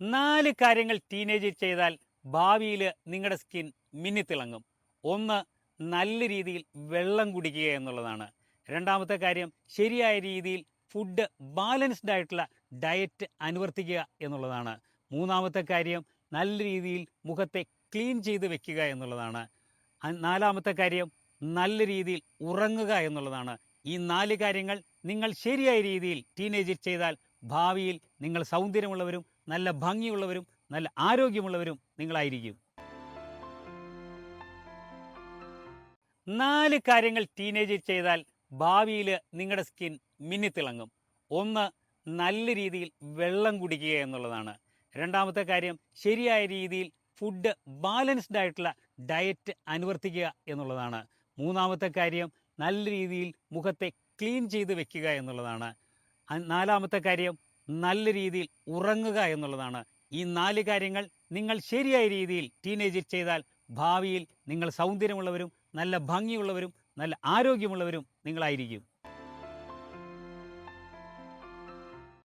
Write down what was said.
നാല് കാര്യങ്ങൾ ടീനേജ് ചെയ്താൽ ഭാവിയിൽ നിങ്ങളുടെ സ്കിൻ മിന്നിത്തിളങ്ങും ഒന്ന് നല്ല രീതിയിൽ വെള്ളം കുടിക്കുക എന്നുള്ളതാണ്. രണ്ടാമത്തെ കാര്യം ശരിയായ രീതിയിൽ ഫുഡ് ബാലൻസ്ഡ് ആയിട്ടുള്ള ഡയറ്റ് അനുവർത്തിക്കുക എന്നുള്ളതാണ്. മൂന്നാമത്തെ കാര്യം നല്ല രീതിയിൽ മുഖത്തെ ക്ലീൻ ചെയ്ത് വെക്കുക എന്നുള്ളതാണ്. നാലാമത്തെ കാര്യം നല്ല രീതിയിൽ ഉറങ്ങുക എന്നുള്ളതാണ്. ഈ നാല് കാര്യങ്ങൾ നിങ്ങൾ ശരിയായ രീതിയിൽ ടീനേജിൽ ചെയ്താൽ ഭാവിയിൽ നിങ്ങൾ സൗന്ദര്യമുള്ളവരും നല്ല ഭംഗിയുള്ളവരും നല്ല ആരോഗ്യമുള്ളവരും നിങ്ങളായിരിക്കും. നാല് കാര്യങ്ങൾ ടീനേജിൽ ചെയ്താൽ ഭാവിയിൽ നിങ്ങളുടെ സ്കിൻ മിന്നിത്തിളങ്ങും ഒന്ന് നല്ല രീതിയിൽ വെള്ളം കുടിക്കുക എന്നുള്ളതാണ്. രണ്ടാമത്തെ കാര്യം ശരിയായ രീതിയിൽ ഫുഡ് ബാലൻസ്ഡ് ആയിട്ടുള്ള ഡയറ്റ് അനുവർത്തിക്കുക എന്നുള്ളതാണ്. മൂന്നാമത്തെ കാര്യം നല്ല രീതിയിൽ മുഖത്തെ ക്ലീൻ ചെയ്ത് വെക്കുക എന്നുള്ളതാണ്. നാലാമത്തെ കാര്യം നല്ല രീതിയിൽ ഉറങ്ങുക എന്നുള്ളതാണ്. ഈ നാല് കാര്യങ്ങൾ നിങ്ങൾ ശരിയായ രീതിയിൽ ടീനേജിൽ ചെയ്താൽ ഭാവിയിൽ നിങ്ങൾ സൗന്ദര്യമുള്ളവരും നല്ല ഭംഗിയുള്ളവരും നല്ല ആരോഗ്യമുള്ളവരും നിങ്ങളായിരിക്കും.